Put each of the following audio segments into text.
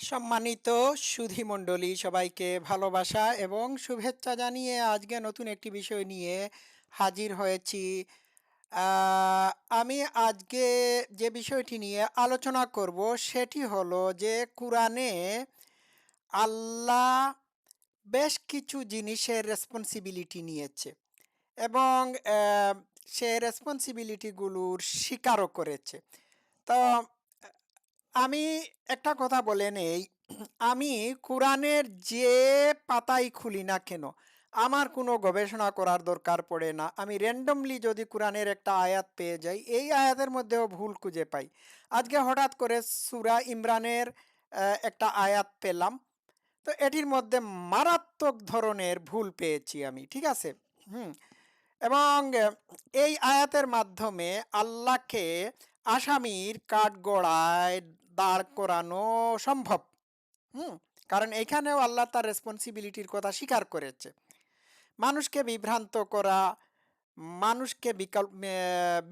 সম্মানিত সুধীমণ্ডলী সবাইকে ভালোবাসা এবং শুভেচ্ছা জানিয়ে আজকে নতুন একটি বিষয় নিয়ে হাজির হয়েছি। আমি আজকে যে বিষয়টি নিয়ে আলোচনা করব সেটি হলো যে কোরআনে আল্লাহ বেশ কিছু জিনিসের রেসপন্সিবিলিটি নিয়েছে এবং সে রেসপন্সিবিলিটিগুলোর স্বীকারও করেছে। তো আমি একটা কথা বলে নেই। আমি কোরআনের যে পাতাই খুলি না কেন, আমার কোনো গবেষণা করার দরকার পড়ে না। আমি র্যান্ডমলি যদি কোরআনের একটা আয়াত পেয়ে যাই, এই আয়াতের মধ্যেও ভুল খুঁজে পাই। আজকে হঠাৎ করে সুরা ইমরানের একটা আয়াত পেলাম। তো এটির মধ্যে মারাত্মক ধরনের ভুল পেয়েছি আমি, ঠিক আছে? হুম। এবং এই আয়াতের মাধ্যমে আল্লাহকে আসামির কাঠগড়ায় দাঁড় করানো সম্ভব। হুম? কারণ এখানেও আল্লাহ তার রেসপন্সিবিলিটির কথা স্বীকার করেছে। মানুষকে বিভ্রান্ত করা, মানুষকে বিকল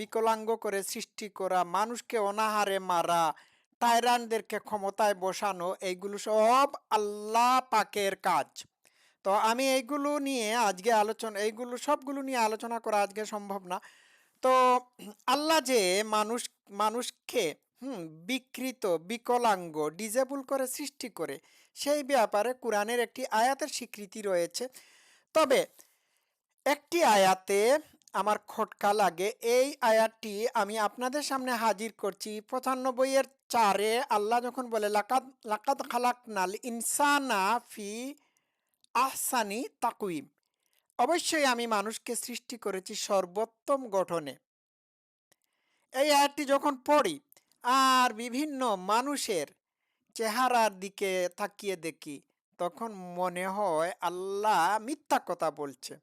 বিকলাঙ্গ করে সৃষ্টি করা, মানুষকে অনাহারে মারা টাইরানদেরকে ক্ষমতায় বসানো, এইগুলো সব আল্লাহ পাকের কাজ। তো আমি এইগুলো নিয়ে আজকে আলোচনা, এইগুলো সবগুলো নিয়ে আলোচনা করা আজকে সম্ভব না। তো আল্লাহ যে মানুষ, মানুষকে হুম, বিকৃত, বিকলাঙ্গ ডিজেবল করে সৃষ্টি করে। সেই ব্যাপারে কোরআনের একটি আয়াতের স্বীকৃতি রয়েছে। তবে একটি আয়াতে আমার খটকা লাগে। এই আয়াতটি আমি আপনাদের সামনে হাজির করছি। পঁচানব্বই এর চারে আল্লাহ যখন বলে লাকাত লাকাত খালাক নাল ইনসানা ফি আহসানি তাকুইম অবশ্যই আমি মানুষকে সৃষ্টি করেছি সর্বোত্তম গঠনে। এই আয়াতটি যখন পড়ি আর বিভিন্ন মানুষের চেহারার দিকে তাকিয়ে দেখি, তখন মনে হয় আল্লাহ মিথ্যা কথা বলছে।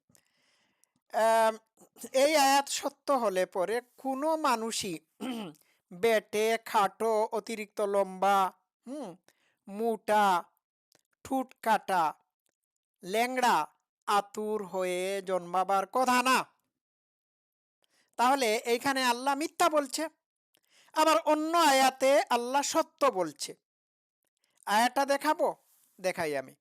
এই আয়াত সত্য হলে পরে কোনো মানুষই বেটে, খাটো, অতিরিক্ত লম্বা, হুম, মোটা, ঠুট কাটা, ল্যাংড়া, আতুর হয়ে জন্মাবার কথা না। তাহলে এইখানে আল্লাহ মিথ্যা বলছে। আবার অন্য আয়াতে আল্লাহ সত্য বলছে। আয়াতটা দেখাবো? দেখাই আমি।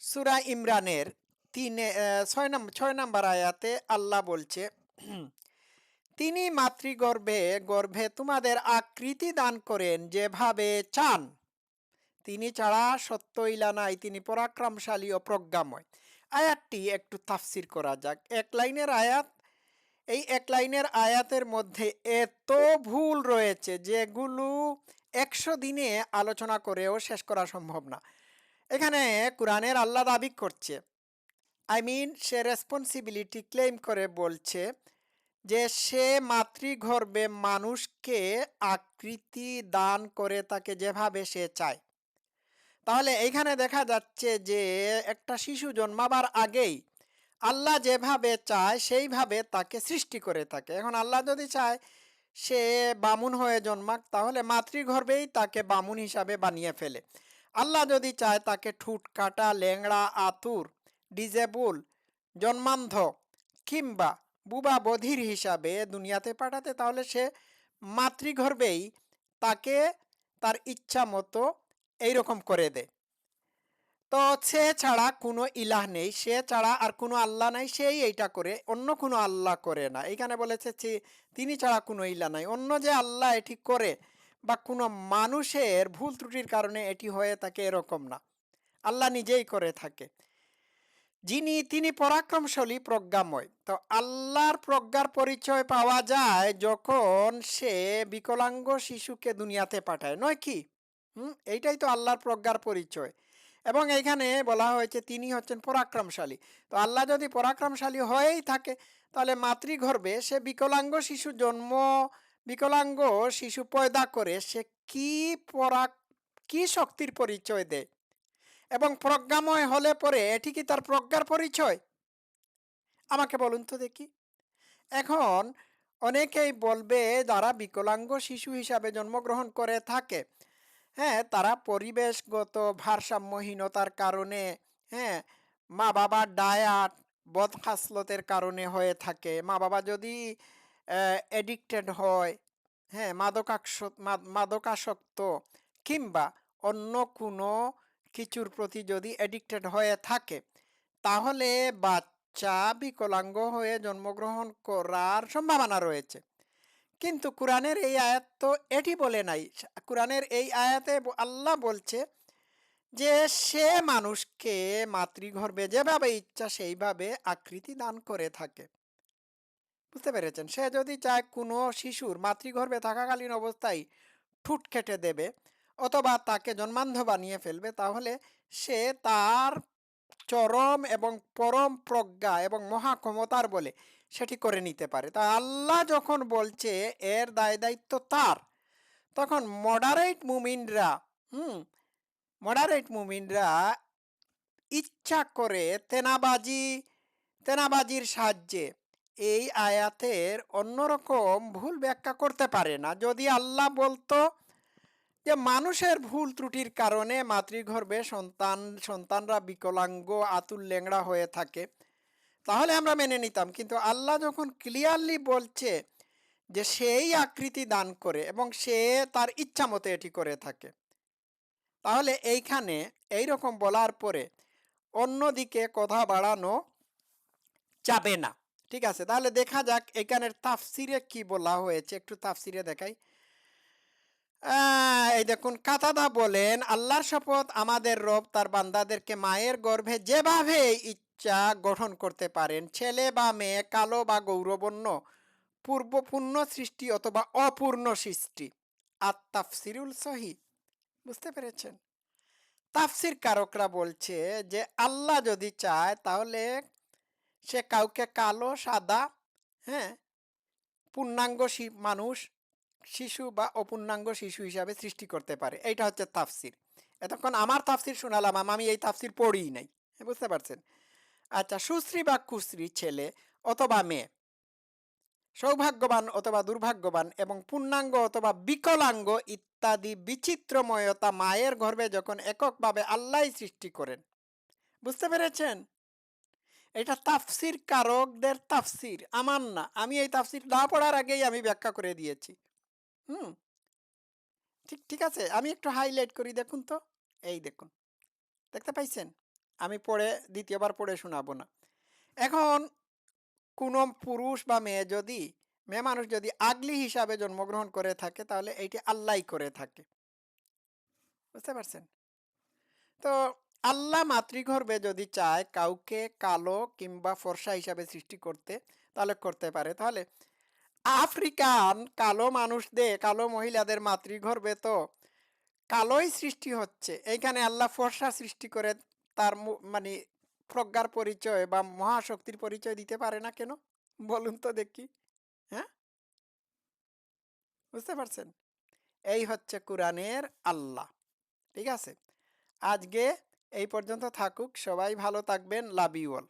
সুরা ইমরানের তিনে ছয় নম্বর ছয় নম্বর আয়াতে আল্লাহ বলছে, তিনি মাতৃগর্ভে, গর্ভে তোমাদের আকৃতি দান করেন যেভাবে চান। তিনি ছাড়া সত্য ইলা নাই, তিনি পরাক্রমশালী ও প্রজ্ঞাময়। আয়াতটি একটু তাফসির করা যাক। এক লাইনের আয়াত এই এক লাইনের আয়াতের মধ্যে এত ভুল রয়েছে যেগুলো একশো দিনে আলোচনা করেও শেষ করা সম্ভব না। এখানে কোরআনের আল্লাহ দাবি করছে, আই মিন সে রেসপন্সিবিলিটি ক্লেম করে বলছে যে সে মাতৃগর্ভে মানুষকে আকৃতি দান করে তাকে যেভাবে সে চায়। তাহলে এইখানে দেখা যাচ্ছে যে একটা শিশু জন্মাবার আগেই আল্লাহ যেভাবে চায়, সেইভাবে তাকে সৃষ্টি করে থাকে। এখন আল্লাহ যদি চায় সে বামুন হয়ে জন্মাক, তাহলে মাতৃগর্ভেই তাকে বামুন হিসাবে বানিয়ে ফেলে। আল্লাহ যদি চায় তাকে ঠুট কাটা, ল্যাংড়া, আতুর, ডিজেবল, জন্মান্ধ কিংবা বুবা বধির হিসাবে দুনিয়াতে পাঠাতে, তাহলে সে মাতৃগর্ভেই তাকে তার ইচ্ছা মতো এইরকম করে দেয়। তো সে ছাড়া কোনো ইলাহ নেই, সে ছাড়া আর কোনো আল্লাহ নাই, সেই এইটা করে, অন্য কোনো আল্লাহ করে না। এইখানে বলেছে তিনি ছাড়া কোনো ইলাহ নাই। অন্য যে আল্লাহ এটি করে বা কোনো মানুষের ভুল ত্রুটির কারণে এটি হয়ে থাকে এরকম না। আল্লাহ নিজেই করে থাকে। যিনি, তিনি পরাক্রমশালী, প্রজ্ঞাময়। তো আল্লাহর প্রজ্ঞার পরিচয় পাওয়া যায় যখন সে বিকলাঙ্গ শিশুকে দুনিয়াতে পাঠায়। নয় কি? হুম, এইটাই তো আল্লাহর প্রজ্ঞার পরিচয়। এবং এইখানে বলা হয়েছে তিনি হচ্ছেন পরাক্রমশালী। তো আল্লাহ যদি পরাক্রমশালী হয়েই থাকে, তাহলে মাতৃগর্ভে সে বিকলাঙ্গ শিশু জন্ম, বিকলাঙ্গ শিশু পয়দা করে সে কি পরাক কি শক্তির পরিচয় দেয়? এবং প্রজ্ঞাময় হলে পরে এটি কি তার প্রজ্ঞার পরিচয়? আমাকে বলুন তো দেখি। এখন অনেকেই বলবে, যারা বিকলাঙ্গ শিশু হিসাবে জন্মগ্রহণ করে থাকে হ্যাঁ তারা পরিবেশগত ভারসাম্যহীনতার কারণে হ্যাঁ মা বাবার ডায়াট বদখাসলতের কারণে হয়ে থাকে। মা বাবা যদি অ্যাডিক্টেড হয় হ্যাঁ মাদকাক্ষ মাদকাসক্ত, কিংবা অন্য কোনো কিছুর প্রতি যদি অ্যাডিক্টেড হয়ে থাকে, তাহলে বাচ্চা বিকলাঙ্গ হয়ে জন্মগ্রহণ করার সম্ভাবনা রয়েছে। কিন্তু কোরআনের এই আয়াত তো এটি বলে নাই। কোরআনের এই আয়াতে আল্লাহ বলছে যে, সে মানুষকে মাতৃগর্ভে যেভাবে ইচ্ছা সেইভাবে আকৃতি দান করে থাকে। বুঝতে পেরেছেন? সে যদি চায় কোনো শিশুর মাতৃগর্ভে থাকাকালীন অবস্থায় ঠুট কেটে দেবে অথবা তাকে জন্মান্ধ বানিয়ে ফেলবে, তাহলে সে তার চরম এবং পরম প্রজ্ঞা এবং মহা ক্ষমতার বলে সেটি করে নিতে পারে। তা আল্লাহ যখন বলছে, এর দায় দায়িত্ব তার, তখন মডারেট মুমিনরা, হুম মডারেট মুমিনরা ইচ্ছা করে তেনাবাজি, তেনাবাজির সাহায্যে এই আয়াতের অন্যরকম ভুল ব্যাখ্যা করতে পারে না। যদি আল্লাহ বলতো যে, মানুষের ভুল ত্রুটির কারণে মাতৃগর্ভে সন্তান, সন্তানরা বিকলাঙ্গ, আতুল ল্যাংড়া হয়ে থাকে তাহলে আমরা মেনে নিতাম। কিন্তু আল্লাহ যখন ক্লিয়ারলি বলছে যে সেই আকৃতি দান করে এবং সে তার ইচ্ছা মতো এটি করে থাকে। তাহলে এইখানে এই রকম বলার পরে অন্যদিকে কথা বাড়ানো যাবে না। ঠিক আছে, তাহলে দেখা যাক এখানের তাফসিরে কি বলা হয়েছে। একটু তাফসিরে দেখাই। এই দেখুন, কাতাদা বলেন, আল্লাহর শপথ আমাদের রব তার বান্দাদেরকে মায়ের গর্ভে যেভাবে ইচ্ছা গঠন করতে পারেন। ছেলে বা মেয়ে, কালো বা গৌরবর্ণ, পূর্বপূর্ণ সৃষ্টি অথবা অপূর্ণ সৃষ্টি। আর তাফসিরুল সহি। বুঝতে পেরেছেন? তাফসির কারকরা বলছে যে, আল্লাহ যদি চায় তাহলে সে কাউকে কালো, সাদা হ্যাঁ পূর্ণাঙ্গ মানুষ, শিশু বা অপূর্ণাঙ্গ শিশু হিসাবে সৃষ্টি করতে পারে। এইটা হচ্ছে তাফসির। এতক্ষণ আমার তাফসির শোনালাম, আমি এই তাফসির পড়িই নাই। বুঝতে পারছেন? আচ্ছা সুশ্রী বা কুশ্রী ছেলে অথবা মেয়ে। সৌভাগ্যবান অথবা দুর্ভাগ্যবান এবং পূর্ণাঙ্গ অথবা বিকলাঙ্গ ইত্যাদি বিচিত্রময়তা মায়ের গর্ভে যখন এককভাবে আল্লাহ সৃষ্টি করেন। বুঝতে পেরেছেন? এটা তাফসির কারকদের তাফসির, আমার না। আমি এই তাফসির না পড়ার আগেই আমি ব্যাখ্যা করে দিয়েছি। হুম? ঠিক ঠিক আছে? আমি একটু হাইলাইট করি দেখুন তো। এই দেখুন। দেখতে পাইছেন? আমি পড়ে, দ্বিতীয়বার পড়ে শোনাবো না। এখন কোনো পুরুষ বা মেয়ে যদি, মেয়ে মানুষ যদি আগলি হিসাবে জন্মগ্রহণ করে থাকে, তাহলে এইটি আল্লাহ করে থাকে। বুঝতে পারছেন? তো আল্লাহ মাতৃগর্ভে যদি চায় কাউকে কালো কিংবা ফর্সা হিসাবে সৃষ্টি করতে, তাহলে করতে পারে। তাহলে আফ্রিকান কালো মানুষদের, কালো মহিলাদের মাতৃগর্ভে তো কালোই সৃষ্টি হচ্ছে। এইখানে আল্লাহ ফর্সা সৃষ্টি করে তার মানে প্রজ্ঞার পরিচয় বা মহাশক্তির পরিচয় দিতে পারে না কেন? বলুন তো দেখি। হ্যাঁ? বুঝতে পারছেন? এই হচ্ছে কোরআনের আল্লাহ। ঠিক আছে? আজকে এই পর্যন্ত থাকুক। সবাই ভালো থাকবেন। Love you all.